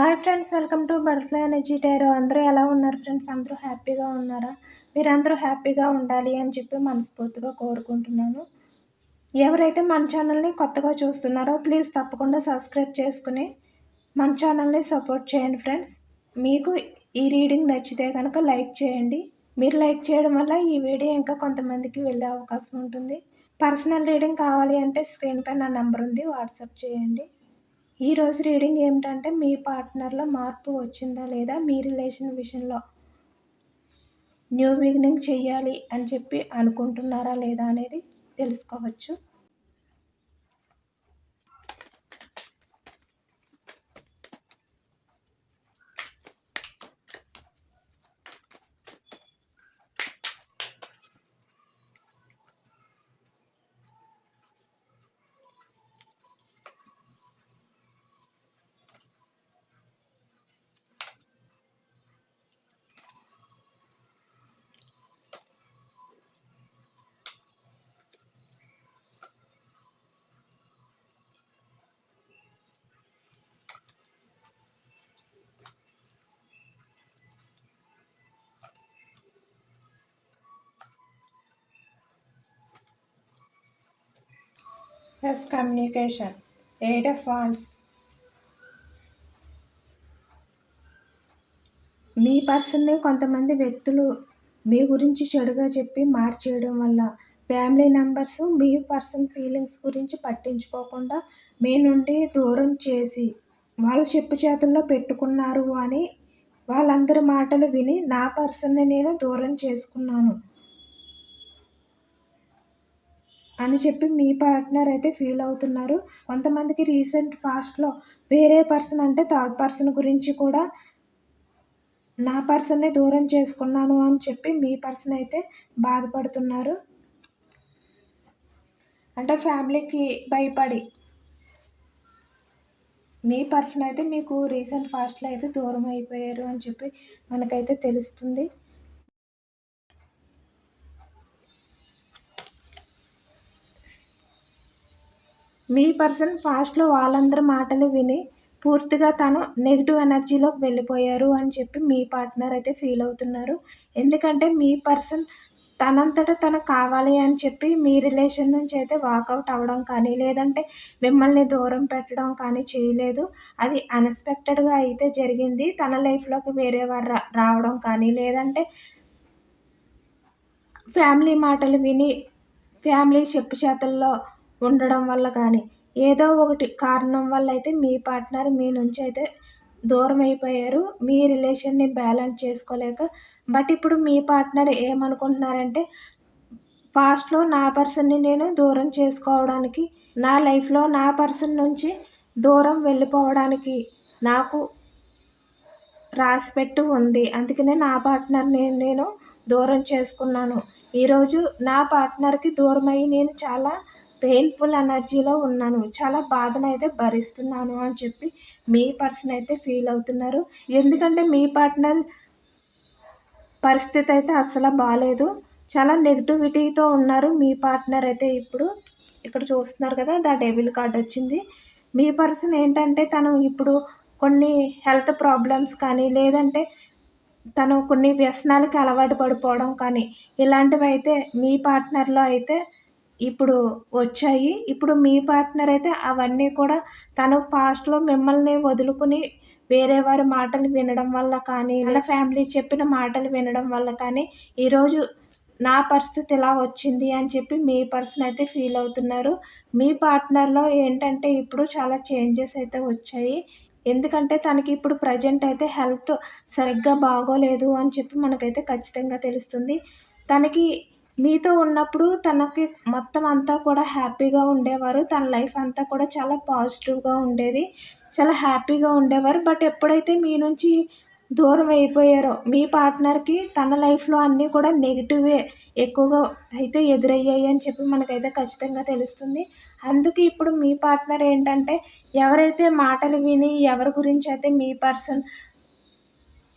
Hi friends welcome to butterfly energy tarot. అందరూ ఎలా ఉన్నారు ఫ్రెండ్స్? అందరూ హ్యాపీగా ఉన్నారా? మీరందరూ హ్యాపీగా ఉండాలి అని చెప్పి మనస్ఫూర్తిగా కోరుకుంటున్నాను. ఎవరైతే మన ఛానల్ని కొత్తగా చూస్తున్నారో ప్లీజ్ తప్పకుండా సబ్స్క్రైబ్ చేసుకుని మన ఛానల్ని సపోర్ట్ చేయండి ఫ్రెండ్స్. మీకు ఈ రీడింగ్ నచ్చితే కనుక లైక్ చేయండి. మీరు లైక్ చేయడం వల్ల ఈ వీడియో ఇంకా కొంతమందికి వెళ్ళే అవకాశం ఉంటుంది. పర్సనల్ రీడింగ్ కావాలి అంటే స్క్రీన్ పై నా నెంబర్ ఉంది వాట్సాప్ చేయండి. ఈరోజు రీడింగ్ ఏమిటంటే మీ పార్ట్నర్లో మార్పు వచ్చిందా లేదా మీ రిలేషన్ విషయంలో న్యూ బిగినింగ్ చేయాలి అని చెప్పి అనుకుంటున్నారా లేదా అనేది తెలుసుకోవచ్చు. Yes communication eight of wands మీ పర్సన్ని కొంతమంది వ్యక్తులు మీ గురించి చెడుగా చెప్పి మార్చేయడం వల్ల ఫ్యామిలీ మెంబర్స్ మీ పర్సన్ ఫీలింగ్స్ గురించి పట్టించుకోకుండా మీ నుండి దూరం చేసి వాళ్ళు చెప్పు చేతుల్లో పెట్టుకున్నారు అని వాళ్ళందరి మాటలు విని నా పర్సన్ని నేను దూరం చేసుకున్నాను. అని చెప్పి మీ పార్ట్నర్ అయితే ఫీల్ అవుతున్నారు. కొంతమందికి రీసెంట్ పాస్ట్లో వేరే పర్సన్ అంటే థర్డ్ పర్సన్ గురించి కూడా నా పర్సన్నే దూరం చేసుకున్నాను అని చెప్పి మీ పర్సన్ అయితే బాధపడుతున్నారు. అంటే ఫ్యామిలీకి భయపడి మీ పర్సన్ అయితే మీకు రీసెంట్ పాస్ట్లో అయితే దూరం అయిపోయారు అని చెప్పి మనకైతే తెలుస్తుంది. మీ పర్సన్ ఫాస్ట్లో వాళ్ళందరి మాటలు విని పూర్తిగా తను నెగిటివ్ ఎనర్జీలోకి వెళ్ళిపోయారు అని చెప్పి మీ పార్ట్నర్ అయితే ఫీల్ అవుతున్నారు. ఎందుకంటే మీ పర్సన్ తనంతట తనకు కావాలి అని చెప్పి మీ రిలేషన్ నుంచి అయితే వాకౌట్ అవ్వడం కానీ లేదంటే మిమ్మల్ని దూరం పెట్టడం కానీ చేయలేదు. అది అన్ఎక్స్పెక్టెడ్గా అయితే జరిగింది. తన లైఫ్లోకి వేరే వారు రావడం కానీ లేదంటే ఫ్యామిలీ మాటలు విని ఫ్యామిలీ చెప్పు చేతల్లో ఉండడం వల్ల కానీ ఏదో ఒకటి కారణం వల్ల అయితే మీ పార్ట్నర్ మీ నుంచి అయితే దూరం అయిపోయారు. మీ రిలేషన్ని బ్యాలెన్స్ చేసుకోలేక. బట్ ఇప్పుడు మీ పార్ట్నర్ ఏమనుకుంటున్నారంటే ఫాస్ట్లో నా పర్సన్ని నేను దూరం చేసుకోవడానికి నా లైఫ్లో నా పర్సన్ నుంచి దూరం వెళ్ళిపోవడానికి నాకు రాసిపెట్టు ఉంది. అందుకనే నా పార్ట్నర్ని నేను దూరం చేసుకున్నాను. ఈరోజు నా పార్ట్నర్కి దూరమై నేను చాలా పెయిన్ఫుల్ ఎనర్జీలో ఉన్నాను. చాలా బాధను అయితే భరిస్తున్నాను అని చెప్పి మీ పర్సన్ అయితే ఫీల్ అవుతున్నారు. ఎందుకంటే మీ పార్ట్నర్ పరిస్థితి అయితే అస్సలు బాగాలేదు చాలా నెగిటివిటీతో ఉన్నారు మీ పార్ట్నర్ అయితే ఇప్పుడు. ఇక్కడ చూస్తున్నారు కదా దా డెబిల్ కార్డ్ వచ్చింది. మీ పర్సన్ ఏంటంటే తను ఇప్పుడు కొన్ని హెల్త్ ప్రాబ్లమ్స్ కానీ లేదంటే తను కొన్ని వ్యసనాలకి అలవాటు పడిపోవడం కానీ ఇలాంటివి అయితే మీ పార్ట్నర్లో అయితే ఇప్పుడు వచ్చాయి. ఇప్పుడు మీ పార్ట్నర్ అయితే అవన్నీ కూడా తను పాస్ట్లో మిమ్మల్ని వదులుకుని వేరే వారి మాటలు వినడం వల్ల కానీ వాళ్ళ ఫ్యామిలీ చెప్పిన మాటలు వినడం వల్ల కానీ ఈరోజు నా పరిస్థితి ఇలా వచ్చింది అని చెప్పి మీ పర్సన్ అయితే ఫీల్ అవుతున్నారు. మీ పార్ట్నర్లో ఏంటంటే ఇప్పుడు చాలా చేంజెస్ అయితే వచ్చాయి. ఎందుకంటే తనకి ఇప్పుడు ప్రజెంట్ అయితే హెల్త్ సరిగ్గా బాగోలేదు అని చెప్పి మనకైతే ఖచ్చితంగా తెలుస్తుంది. తనకి మీతో ఉన్నప్పుడు తనకి మొత్తం అంతా కూడా హ్యాపీగా ఉండేవారు. తన లైఫ్ అంతా కూడా చాలా పాజిటివ్గా ఉండేది. చాలా హ్యాపీగా ఉండేవారు. బట్ ఎప్పుడైతే మీ నుంచి దూరం అయిపోయారో మీ పార్ట్నర్కి తన లైఫ్లో అన్నీ కూడా నెగిటివే ఎక్కువగా అయితే ఎదురయ్యాయి అని చెప్పి మనకైతే ఖచ్చితంగా తెలుస్తుంది. అందుకే ఇప్పుడు మీ పార్ట్నర్ ఏంటంటే ఎవరైతే మాటలు విని ఎవరి గురించి అయితే మీ పర్సన్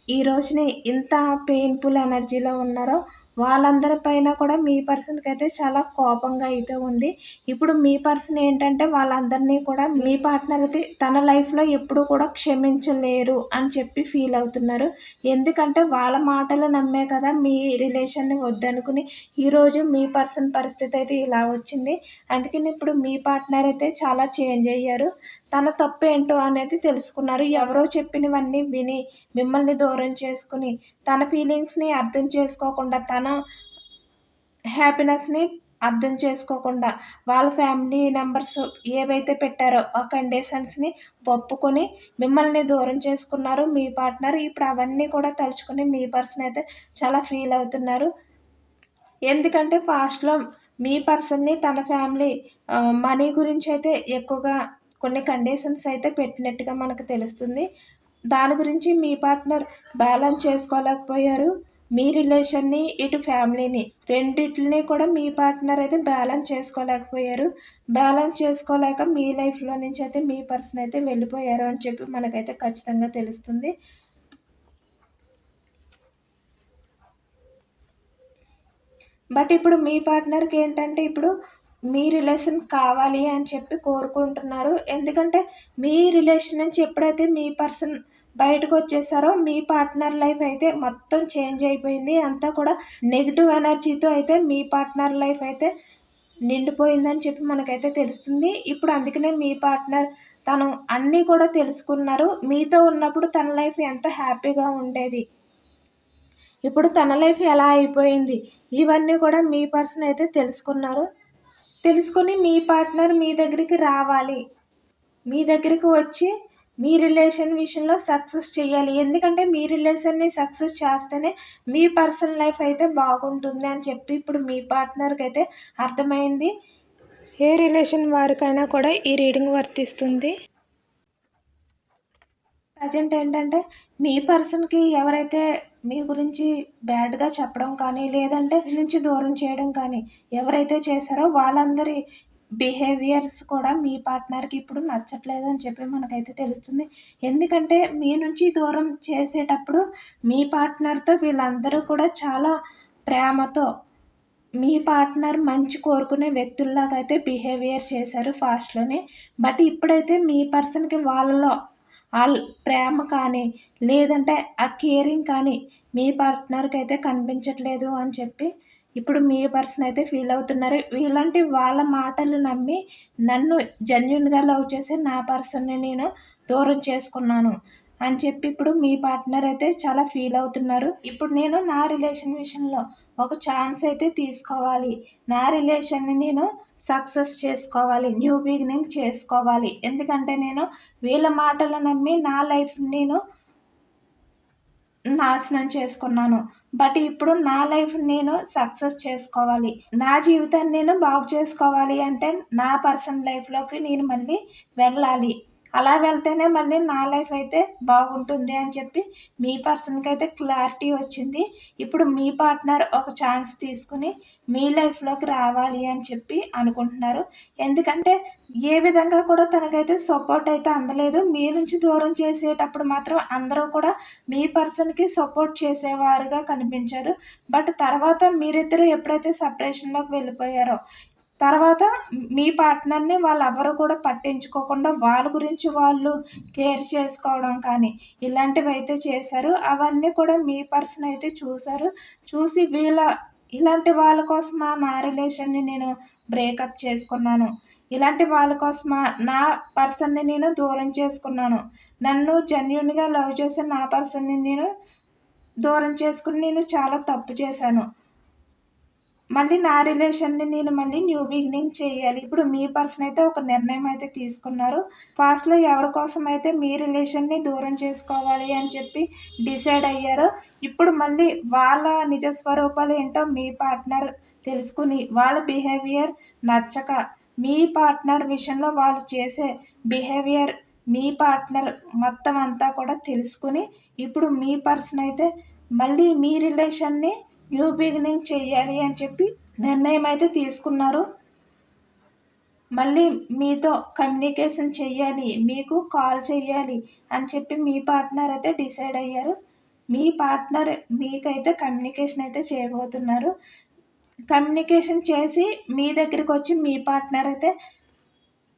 ఈ రోజున ఇంత పెయిన్ఫుల్ ఎనర్జీలో ఉన్నారో వాళ్ళందరి పైన కూడా మీ పర్సన్కి అయితే చాలా కోపంగా అయితే ఉంది. ఇప్పుడు మీ పర్సన్ ఏంటంటే వాళ్ళందరినీ కూడా మీ పార్ట్నర్ అయితే తన లైఫ్లో ఎప్పుడు కూడా క్షమించలేరు అని చెప్పి ఫీల్ అవుతున్నారు. ఎందుకంటే వాళ్ళ మాటలు నమ్మే కదా మీ రిలేషన్ని వద్దనుకుని ఈరోజు మీ పర్సన్ పరిస్థితి అయితే ఇలా వచ్చింది. అందుకని ఇప్పుడు మీ పార్ట్నర్ అయితే చాలా చేంజ్ అయ్యారు. తన తప్పు ఏంటో అనేది తెలుసుకున్నారు. ఎవరో చెప్పినవన్నీ విని మిమ్మల్ని దూరం చేసుకుని తన ఫీలింగ్స్ని అర్థం చేసుకోకుండా తన హ్యాపీనెస్ని అర్థం చేసుకోకుండా వాళ్ళ ఫ్యామిలీ నెంబర్స్ ఏవైతే పెట్టారో ఆ కండిషన్స్ని ఒప్పుకొని మిమ్మల్ని దూరం చేసుకున్నారు. మీ పార్ట్నర్ ఇప్పుడు అవన్నీ కూడా తలుచుకుని మీ పర్సన్ అయితే చాలా ఫీల్ అవుతున్నారు. ఎందుకంటే పాస్ట్లో మీ పర్సన్ని తన ఫ్యామిలీ మనీ గురించి అయితే ఎక్కువగా కొన్ని కండిషన్స్ అయితే పెట్టినట్టుగా మనకు తెలుస్తుంది. దాని గురించి మీ పార్ట్నర్ బ్యాలెన్స్ చేసుకోలేకపోయారు. మీ రిలేషన్ని ఇటు ఫ్యామిలీని రెండిటిని కూడా మీ పార్ట్నర్ అయితే బ్యాలెన్స్ చేసుకోలేకపోయారు. బ్యాలెన్స్ చేసుకోలేక మీ లైఫ్లో నుంచి అయితే మీ పర్సన్ అయితే వెళ్ళిపోయారు అని చెప్పి మనకైతే ఖచ్చితంగా తెలుస్తుంది. బట్ ఇప్పుడు మీ పార్ట్నర్కి ఏంటంటే ఇప్పుడు మీ రిలేషన్ కావాలి అని చెప్పి కోరుకుంటున్నారు. ఎందుకంటే మీ రిలేషన్ నుంచి ఎప్పుడైతే మీ పర్సన్ బయటకు వచ్చేసారో మీ పార్ట్నర్ లైఫ్ అయితే మొత్తం చేంజ్ అయిపోయింది. అంతా కూడా నెగిటివ్ ఎనర్జీతో అయితే మీ పార్ట్నర్ లైఫ్ అయితే నిండిపోయిందని చెప్పి మనకైతే తెలుస్తుంది. ఇప్పుడు అందుకనే మీ పార్ట్నర్ తను అన్నీ కూడా తెలుసుకున్నారు. మీతో ఉన్నప్పుడు తన లైఫ్ ఎంత హ్యాపీగా ఉండేది. ఇప్పుడు తన లైఫ్ ఎలా అయిపోయింది? ఇవన్నీ కూడా మీ పర్సన్ అయితే తెలుసుకున్నారు. తెలుసుకొని మీ పార్ట్నర్ మీ దగ్గరికి రావాలి. మీ దగ్గరికి వచ్చి మీ రిలేషన్ విషయంలో సక్సెస్ చేయాలి. ఎందుకంటే మీ రిలేషన్ని సక్సెస్ చేస్తేనే మీ పర్సనల్ లైఫ్ అయితే బాగుంటుంది అని చెప్పి ఇప్పుడు మీ పార్ట్నర్కి అయితే అర్థమైంది. ఏ రిలేషన్ వారికైనా కూడా ఈ రీడింగ్ వర్తిస్తుంది. ప్రజెంట్ ఏంటంటే మీ పర్సన్కి ఎవరైతే మీ గురించి బ్యాడ్గా చెప్పడం కానీ లేదంటే నుంచి దూరం చేయడం కానీ ఎవరైతే చేశారో వాళ్ళందరి బిహేవియర్స్ కూడా మీ పార్ట్నర్కి ఇప్పుడు నచ్చట్లేదు అని చెప్పి మనకైతే తెలుస్తుంది. ఎందుకంటే మీ నుంచి దూరం చేసేటప్పుడు మీ పార్ట్నర్తో వీళ్ళందరూ కూడా చాలా ప్రేమతో మీ పార్ట్నర్ మంచి కోరుకునే వ్యక్తుల్లాగా అయితే బిహేవియర్ చేశారు ఫాస్ట్లోనే. బట్ ఇప్పుడైతే మీ పర్సన్కి వాళ్ళలో వాళ్ళ ప్రేమ కానీ లేదంటే ఆ కేరింగ్ కానీ మీ పార్ట్నర్కి అయితే కనిపించట్లేదు అని చెప్పి ఇప్పుడు మీ పర్సన్ అయితే ఫీల్ అవుతున్నారు. ఇలాంటి వాళ్ళ మాటలు నమ్మి నన్ను జెన్యున్గా లవ్ చేసి నా పర్సన్ని నేను దూరం చేసుకున్నాను అని చెప్పి ఇప్పుడు మీ పార్ట్నర్ అయితే చాలా ఫీల్ అవుతున్నారు. ఇప్పుడు నేను నా రిలేషన్ విషయంలో ఒక ఛాన్స్ అయితే తీసుకోవాలి. నా రిలేషన్ని నేను సక్సెస్ చేసుకోవాలి న్యూ బిగినింగ్ చేసుకోవాలి. ఎందుకంటే నేను వీళ్ళ మాటలు నమ్మి నా లైఫ్ నేను నాశనం చేసుకున్నాను. బట్ ఇప్పుడు నా లైఫ్ నేను సక్సెస్ చేసుకోవాలి. నా జీవితాన్ని నేను బాగు చేసుకోవాలి అంటే నా పర్సనల్ లైఫ్లోకి నేను మళ్ళీ వెళ్ళాలి. అలా వెళ్తేనే మళ్ళీ నా లైఫ్ అయితే బాగుంటుంది అని చెప్పి మీ పర్సన్కి అయితే క్లారిటీ వచ్చింది. ఇప్పుడు మీ పార్ట్నర్ ఒక ఛాన్స్ తీసుకుని మీ లైఫ్లోకి రావాలి అని చెప్పి అనుకుంటున్నారు. ఎందుకంటే ఏ విధంగా కూడా తనకైతే సపోర్ట్ అయితే అందలేదు. మీ నుంచి దూరం చేసేటప్పుడు మాత్రం అందరూ కూడా మీ పర్సన్కి సపోర్ట్ చేసేవారుగా కనిపించారు. బట్ తర్వాత మీరిద్దరూ ఎప్పుడైతే సపరేషన్లోకి వెళ్ళిపోయారో తర్వాత మీ పార్ట్నర్ని వాళ్ళు ఎవరు కూడా పట్టించుకోకుండా వాళ్ళ గురించి వాళ్ళు కేర్ చేసుకోవడం కానీ ఇలాంటివి అయితే చేశారు. అవన్నీ కూడా మీ పర్సన్ అయితే చూశారు. చూసి వీళ్ళ ఇలాంటి వాళ్ళ కోసమా నా రిలేషన్ని నేను బ్రేకప్ చేసుకున్నాను. ఇలాంటి వాళ్ళ కోసమా నా పర్సన్ని నేను దూరం చేసుకున్నాను. నన్ను జెన్యున్గా లవ్ చేసే నా పర్సన్ని నేను దూరం చేసుకుని నేను చాలా తప్పు చేశాను. మళ్ళీ నా రిలేషన్ని నేను మళ్ళీ న్యూ బిగినింగ్ చేయాలి. ఇప్పుడు మీ పర్సన్ అయితే ఒక నిర్ణయం అయితే తీసుకున్నారు. ఫాస్ట్లో ఎవరి కోసం అయితే మీ రిలేషన్ని దూరం చేసుకోవాలి అని చెప్పి డిసైడ్ అయ్యారు. ఇప్పుడు మళ్ళీ వాళ్ళ నిజ స్వరూపాలు ఏంటో మీ పార్ట్నర్ తెలుసుకుని వాళ్ళ బిహేవియర్ నచ్చక మీ పార్ట్నర్ విషయంలో వాళ్ళు చేసే బిహేవియర్ మీ పార్ట్నర్ మొత్తం అంతా కూడా తెలుసుకుని ఇప్పుడు మీ పర్సన్ అయితే మళ్ళీ మీ రిలేషన్ని న్యూ బిగినింగ్ చేయాలి అని చెప్పి నిర్ణయం అయితే తీసుకున్నారు. మళ్ళీ మీతో కమ్యూనికేషన్ చెయ్యాలి మీకు కాల్ చేయాలి అని చెప్పి మీ పార్ట్నర్ అయితే డిసైడ్ అయ్యారు. మీ పార్ట్నర్ మీకైతే కమ్యూనికేషన్ అయితే చేయబోతున్నారు. కమ్యూనికేషన్ చేసి మీ దగ్గరికి వచ్చి మీ పార్ట్నర్ అయితే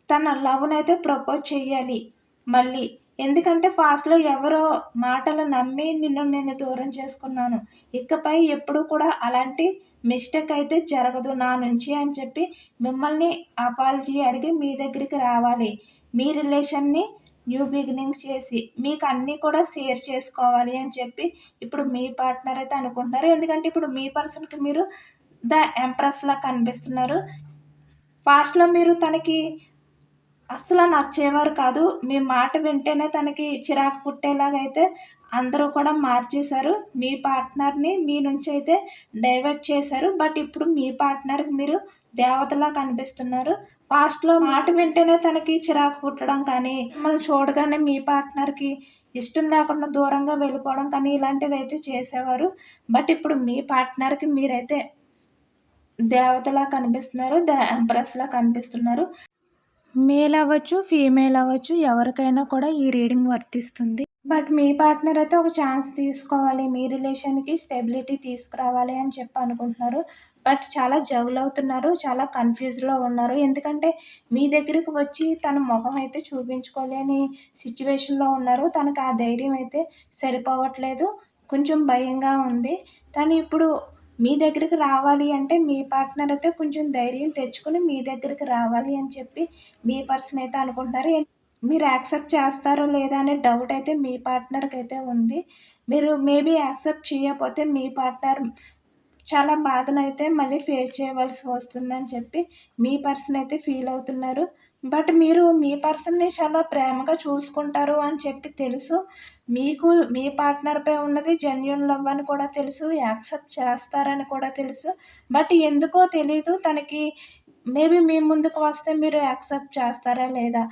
తన లవ్ని అయితే ప్రపోజ్ చేయాలి మళ్ళీ ఎందుకంటే ఫాస్ట్లో ఎవరో మాటలు నమ్మి నిన్ను నేను దూరం చేసుకున్నాను. ఇకపై ఎప్పుడు కూడా అలాంటి మిస్టేక్ అయితే జరగదు నా నుంచి అని చెప్పి మిమ్మల్ని అపాలజీ అడిగి మీ దగ్గరికి రావాలి. మీ రిలేషన్ని న్యూ బిగినింగ్ చేసి మీకు అన్నీ కూడా షేర్ చేసుకోవాలి అని చెప్పి ఇప్పుడు మీ పార్ట్నర్ అయితే అనుకుంటున్నారు. ఎందుకంటే ఇప్పుడు మీ పర్సన్కి మీరు ద ఎంప్రెస్లా కనిపిస్తున్నారు. పాస్ట్లో మీరు తనకి అస్సలు నచ్చేవారు కాదు. మీ మాట వింటేనే తనకి చిరాకు పుట్టేలాగా అయితే అందరూ కూడా మార్చేశారు. మీ పార్ట్నర్ని మీ నుంచి అయితే డైవర్ట్ చేశారు. బట్ ఇప్పుడు మీ పార్ట్నర్కి మీరు దేవతలా కనిపిస్తున్నారు. పాస్ట్లో మాట వింటేనే తనకి చిరాకు పుట్టడం కానీ మనం చూడగానే మీ పార్ట్నర్కి ఇష్టం లేకుండా దూరంగా వెళ్ళిపోవడం కానీ ఇలాంటిది అయితే చేసేవారు. బట్ ఇప్పుడు మీ పార్ట్నర్కి మీరైతే దేవతలా కనిపిస్తున్నారు ద ఎంప్రెస్లా కనిపిస్తున్నారు. మేల్ అవ్వచ్చు ఫీమేల్ అవ్వచ్చు ఎవరికైనా కూడా ఈ రీడింగ్ వర్తిస్తుంది. బట్ మీ పార్ట్నర్ అయితే ఒక ఛాన్స్ తీసుకోవాలి మీ రిలేషన్కి స్టెబిలిటీ తీసుకురావాలి అని చెప్పి అనుకుంటున్నారు. బట్ చాలా జగులు అవుతున్నారు చాలా కన్ఫ్యూజ్లో ఉన్నారు. ఎందుకంటే మీ దగ్గరికి వచ్చి తన ముఖం అయితే చూపించుకోలేని సిచ్యువేషన్లో ఉన్నారు. తనకు ఆ ధైర్యం అయితే సరిపోవట్లేదు. కొంచెం భయంగా ఉంది. తను ఇప్పుడు మీ దగ్గరికి రావాలి అంటే మీ పార్ట్నర్ అయితే కొంచెం ధైర్యం తెచ్చుకుని మీ దగ్గరికి రావాలి అని చెప్పి మీ పర్సన్ అయితే అనుకుంటున్నారు. మీరు యాక్సెప్ట్ చేస్తారో లేదా అనే డౌట్ అయితే మీ పార్ట్నర్కి అయితే ఉంది. మీరు మేబీ యాక్సెప్ట్ చేయకపోతే మీ పార్ట్నర్ చాలా బాధనైతే మళ్ళీ ఫేస్ చేయవలసి వస్తుందని చెప్పి మీ పర్సన్ అయితే ఫీల్ అవుతున్నారు. బట్ మీరు మీ పర్సన్ని చాలా ప్రేమగా చూసుకుంటారు అని చెప్పి తెలుసు. మీకు మీ పార్ట్నర్పై ఉన్నది జెన్యున్ లవ్ అని కూడా తెలుసు యాక్సెప్ట్ చేస్తారని కూడా తెలుసు. బట్ ఎందుకో తెలీదు తనకి మేబీ మీ ముందుకు వస్తే మీరు యాక్సెప్ట్ చేస్తారా లేదా?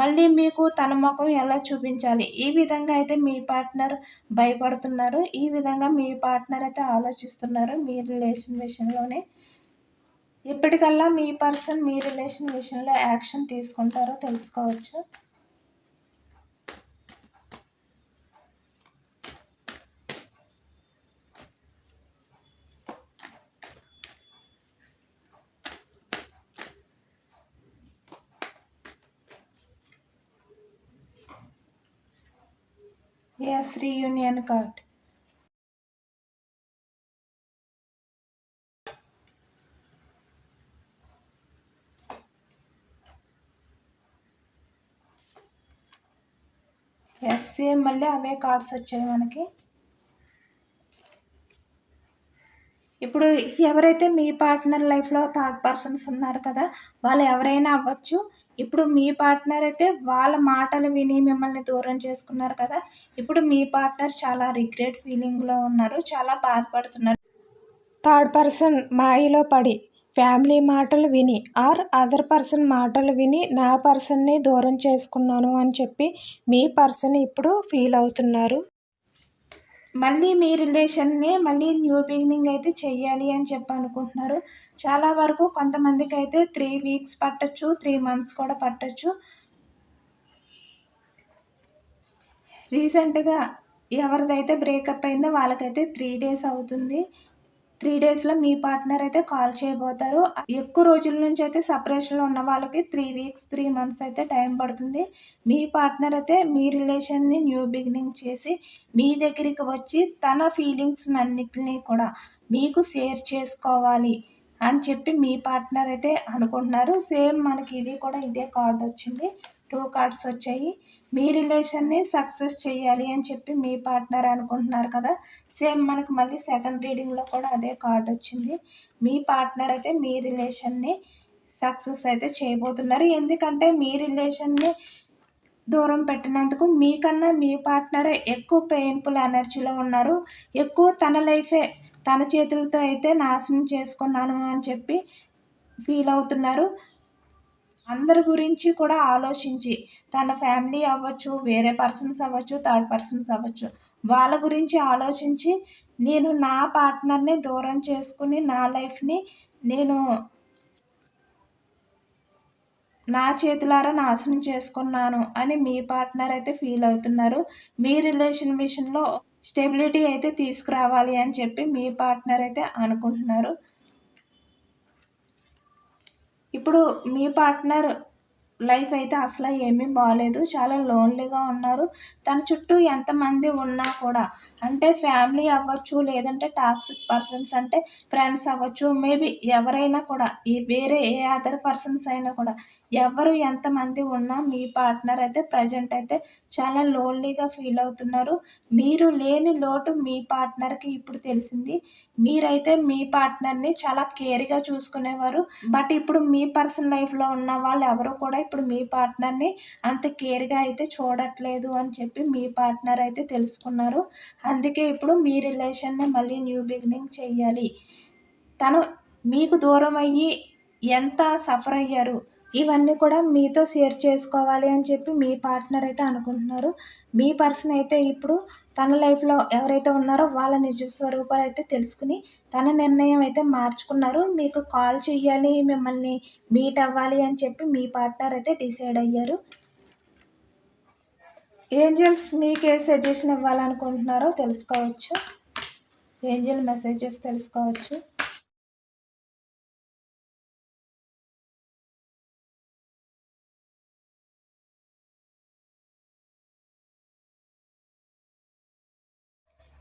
మళ్ళీ మీకు తన ముఖం ఎలా చూపించాలి? ఈ విధంగా అయితే మీ పార్ట్నర్ భయపడుతున్నారు. ఈ విధంగా మీ పార్ట్నర్ అయితే ఆలోచిస్తున్నారు మీ రిలేషన్ విషయంలోనే. ఇప్పటికల్లా మీ పర్సన్ మీ రిలేషన్ విషయంలో యాక్షన్ తీసుకుంటారో తెలుసుకోవచ్చు. Yes reunion card yes same మళ్ళీ అవే కార్డ్స్ వచ్చాయి మనకి ఇప్పుడు ఎవరైతే మీ పార్ట్నర్ లైఫ్లో థర్డ్ పర్సన్స్ ఉన్నారు కదా వాళ్ళు ఎవరైనా అవ్వచ్చు. ఇప్పుడు మీ పార్ట్నర్ అయితే వాళ్ళ మాటలు విని మిమ్మల్ని దూరం చేసుకున్నారు కదా ఇప్పుడు మీ పార్ట్నర్ చాలా రిగ్రెట్ ఫీలింగ్లో ఉన్నారు చాలా బాధపడుతున్నారు. థర్డ్ పర్సన్ మాయలో పడి ఫ్యామిలీ మాటలు విని ఆర్ అదర్ పర్సన్ మాటలు విని నా పర్సన్ని దూరం చేసుకున్నాను అని చెప్పి మీ పర్సన్ ఇప్పుడు ఫీల్ అవుతున్నారు. మళ్ళీ మీ రిలేషన్ని మళ్ళీ న్యూ బిగినింగ్ అయితే చెయ్యాలి అని చెప్పి అనుకుంటున్నారు. చాలా వరకు కొంతమందికి అయితే త్రీ వీక్స్ పట్టచ్చు త్రీ మంత్స్ కూడా పట్టచ్చు. రీసెంట్గా ఎవరిదైతే బ్రేకప్ అయిందో వాళ్ళకైతే త్రీ డేస్ అవుతుంది. త్రీ డేస్లో మీ పార్ట్నర్ అయితే కాల్ చేయబోతారు. ఎక్కువ రోజుల నుంచి అయితే సపరేషన్లో ఉన్న వాళ్ళకి త్రీ వీక్స్ త్రీ మంత్స్ అయితే టైం పడుతుంది. మీ పార్ట్నర్ అయితే మీ రిలేషన్ని న్యూ బిగినింగ్ చేసి మీ దగ్గరికి వచ్చి తన ఫీలింగ్స్ అన్నిటినీ కూడా మీకు షేర్ చేసుకోవాలి అని చెప్పి మీ పార్ట్నర్ అయితే అనుకుంటున్నారు. సేమ్ మనకి ఇది కూడా ఇదే కార్డ్ వచ్చింది. టూ కార్డ్స్ వచ్చాయి. మీ రిలేషన్ని సక్సెస్ చేయాలి అని చెప్పి మీ పార్ట్నర్ అనుకుంటున్నారు కదా. సేమ్ మనకు మళ్ళీ సెకండ్ రీడింగ్లో కూడా అదే కార్డ్ వచ్చింది. మీ పార్ట్నర్ అయితే మీ రిలేషన్ని సక్సెస్ అయితే చేయబోతున్నారు. ఎందుకంటే మీ రిలేషన్ని దూరం పెట్టినందుకు మీకన్నా మీ పార్ట్నరే ఎక్కువ పెయిన్ఫుల్ ఎనర్జీలో ఉన్నారు. ఎక్కువ తన లైఫే తన చేతులతో అయితే నాశనం చేసుకున్నాను అని చెప్పి ఫీల్ అవుతున్నారు. అందరి గురించి కూడా ఆలోచించి తన ఫ్యామిలీ అవ్వచ్చు వేరే పర్సన్స్ అవ్వచ్చు థర్డ్ పర్సన్స్ అవ్వచ్చు వాళ్ళ గురించి ఆలోచించి నేను నా పార్ట్నర్ని దూరం చేసుకుని నా లైఫ్ని నేను నా చేతులారా నాశనం చేసుకున్నాను అని మీ పార్ట్నర్ అయితే ఫీల్ అవుతున్నారు. మీ రిలేషన్ విషయంలో స్టెబిలిటీ అయితే తీసుకురావాలి అని చెప్పి మీ పార్ట్నర్ అయితే అనుకుంటున్నారు. ఇప్పుడు మీ పార్ట్నర్ లైఫ్ అయితే అసలు ఏమీ బాగాలేదు చాలా లోన్లీగా ఉన్నారు. తన చుట్టూ ఎంతమంది ఉన్నా కూడా అంటే ఫ్యామిలీ అవ్వచ్చు లేదంటే టాక్సిక్ పర్సన్స్ అంటే ఫ్రెండ్స్ అవ్వచ్చు మేబీ ఎవరైనా కూడా ఈ వేరే ఏ అదర్ పర్సన్స్ అయినా కూడా ఎవరు ఎంతమంది ఉన్నా మీ పార్ట్నర్ అయితే ప్రజెంట్ అయితే చాలా లోన్లీగా ఫీల్ అవుతున్నారు. మీరు లేని లోటు మీ పార్ట్నర్కి ఇప్పుడు తెలిసింది. మీరైతే మీ పార్ట్నర్ని చాలా కేర్గా చూసుకునేవారు. బట్ ఇప్పుడు మీ పర్సనల్ లైఫ్లో ఉన్న వాళ్ళు ఎవరు కూడా ఇప్పుడు మీ పార్ట్నర్ని అంత కేర్గా అయితే చూడట్లేదు అని చెప్పి మీ పార్ట్నర్ అయితే తెలుసుకున్నారు. అందుకే ఇప్పుడు మీ రిలేషన్ని మళ్ళీ న్యూ బిగినింగ్ చేయాలి. తను మీకు దూరం అయ్యి ఎంత సఫర్ అయ్యారు? ఇవన్నీ కూడా మీతో షేర్ చేసుకోవాలి అని చెప్పి మీ పార్ట్నర్ అయితే అనుకుంటున్నారు. మీ పర్సన్ అయితే ఇప్పుడు తన లైఫ్లో ఎవరైతే ఉన్నారో వాళ్ళ నిజ స్వరూపాలు అయితే తెలుసుకుని తన నిర్ణయం అయితే మార్చుకున్నారు. మీకు కాల్ చేయాలి మిమ్మల్ని మీట్ అవ్వాలి అని చెప్పి మీ పార్ట్నర్ అయితే డిసైడ్ అయ్యారు. ఏంజల్స్ మీకు ఏ సజెషన్ ఇవ్వాలనుకుంటున్నారో తెలుసుకోవచ్చు. ఏంజల్ మెసేజెస్ తెలుసుకోవచ్చు.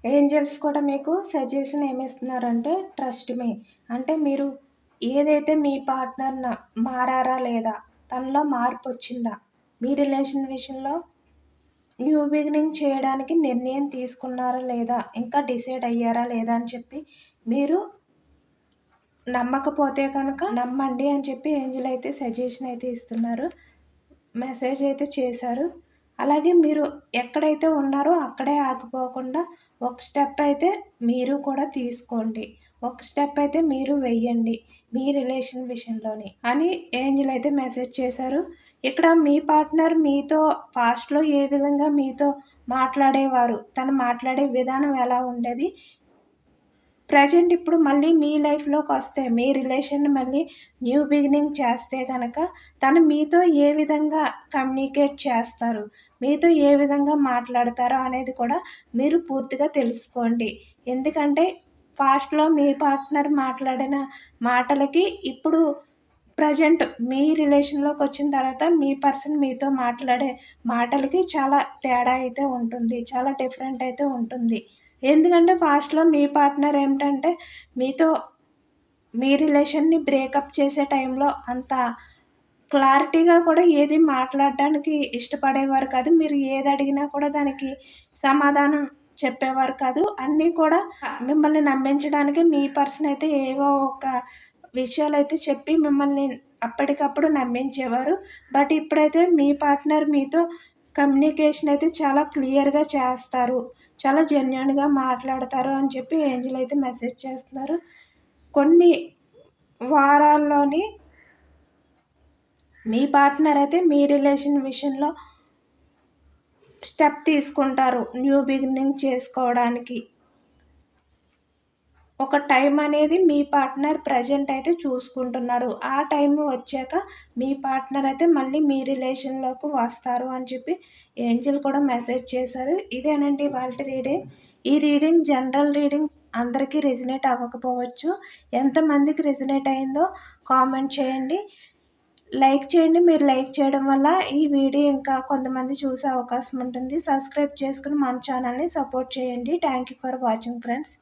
ఏంజల్స్ కూడా మీకు సజెషన్ ఏమిస్తున్నారంటే ట్రస్ట్ మీ. అంటే మీరు ఏదైతే మీ పార్ట్నర్ మారారా లేదా తనలో మార్పు వచ్చిందా మీ రిలేషన్ విషయంలో న్యూ బిగినింగ్ చేయడానికి నిర్ణయం తీసుకున్నారా లేదా ఇంకా డిసైడ్ అయ్యారా లేదా అని చెప్పి మీరు నమ్మకపోతే కనుక నమ్మండి అని చెప్పి ఏంజల్ అయితే సజెషన్ అయితే ఇస్తున్నారు మెసేజ్ అయితే చేశారు. అలాగే మీరు ఎక్కడైతే ఉన్నారో అక్కడే ఆగిపోకుండా ఒక స్టెప్ అయితే మీరు కూడా తీసుకోండి. ఒక స్టెప్ అయితే మీరు వెయ్యండి మీ రిలేషన్ విషయంలోని. అని ఏంజిల్ అయితే మెసేజ్ చేశారు. ఇక్కడ మీ పార్ట్నర్ మీతో పాస్ట్లో ఏ విధంగా మీతో మాట్లాడేవారు? తను మాట్లాడే విధానం ఎలా ఉండేది? ప్రజెంట్ ఇప్పుడు మళ్ళీ మీ లైఫ్లోకి వస్తే మీ రిలేషన్ మళ్ళీ న్యూ బిగినింగ్ చేస్తే కనుక తను మీతో ఏ విధంగా కమ్యూనికేట్ చేస్తారు మీతో ఏ విధంగా మాట్లాడతారో అనేది కూడా మీరు పూర్తిగా తెలుసుకోండి. ఎందుకంటే ఫాస్ట్లో మీ పార్ట్నర్ మాట్లాడిన మాటలకి ఇప్పుడు ప్రజెంట్ మీ రిలేషన్లోకి వచ్చిన తర్వాత మీ పర్సన్ మీతో మాట్లాడే మాటలకి చాలా తేడా అయితే ఉంటుంది చాలా డిఫరెంట్ అయితే ఉంటుంది. ఎందుకంటే ఫాస్ట్లో మీ పార్ట్నర్ ఏమిటంటే మీతో మీ రిలేషన్ని బ్రేకప్ చేసే టైంలో అంత క్లారిటీగా కూడా ఏది మాట్లాడడానికి ఇష్టపడేవారు కాదు. మీరు ఏది అడిగినా కూడా దానికి సమాధానం చెప్పేవారు కాదు. అన్నీ కూడా మిమ్మల్ని నమ్మించడానికి మీ పర్సన్ అయితే ఏవో ఒక విషయాలు అయితే చెప్పి మిమ్మల్ని అప్పటికప్పుడు నమ్మించేవారు. బట్ ఇప్పుడైతే మీ పార్ట్నర్ మీతో కమ్యూనికేషన్ అయితే చాలా క్లియర్గా చేస్తారు. చాలా జెన్యున్గా మాట్లాడతారు అని చెప్పి ఏంజిల్ అయితే మెసేజ్ చేస్తున్నారు. కొన్ని వారాల్లోని మీ పార్ట్నర్ అయితే మీ రిలేషన్ విషయంలో స్టెప్ తీసుకుంటారు న్యూ బిగినింగ్ చేసుకోవడానికి. ఒక టైం అనేది మీ పార్ట్నర్ ప్రజెంట్ అయితే చూసుకుంటున్నారు. ఆ టైం వచ్చాక మీ పార్ట్నర్ అయితే మళ్ళీ మీ రిలేషన్లోకి వస్తారు అని చెప్పి ఏంజిల్ కూడా మెసేజ్ చేశారు. ఇదేనండి వాళ్ళ రీడింగ్. ఈ రీడింగ్ జనరల్ రీడింగ్ అందరికీ రెజినేట్ అవ్వకపోవచ్చు. ఎంతమందికి రెజినేట్ అయిందో కామెంట్ చేయండి. లైక్ చేయండి. మీరు లైక్ చేయడం వల్ల ఈ వీడియో ఇంకా కొంతమంది చూసే అవకాశం ఉంటుంది. సబ్స్క్రైబ్ చేసుకుని మన ఛానల్ని సపోర్ట్ చేయండి. Thank you for watching friends.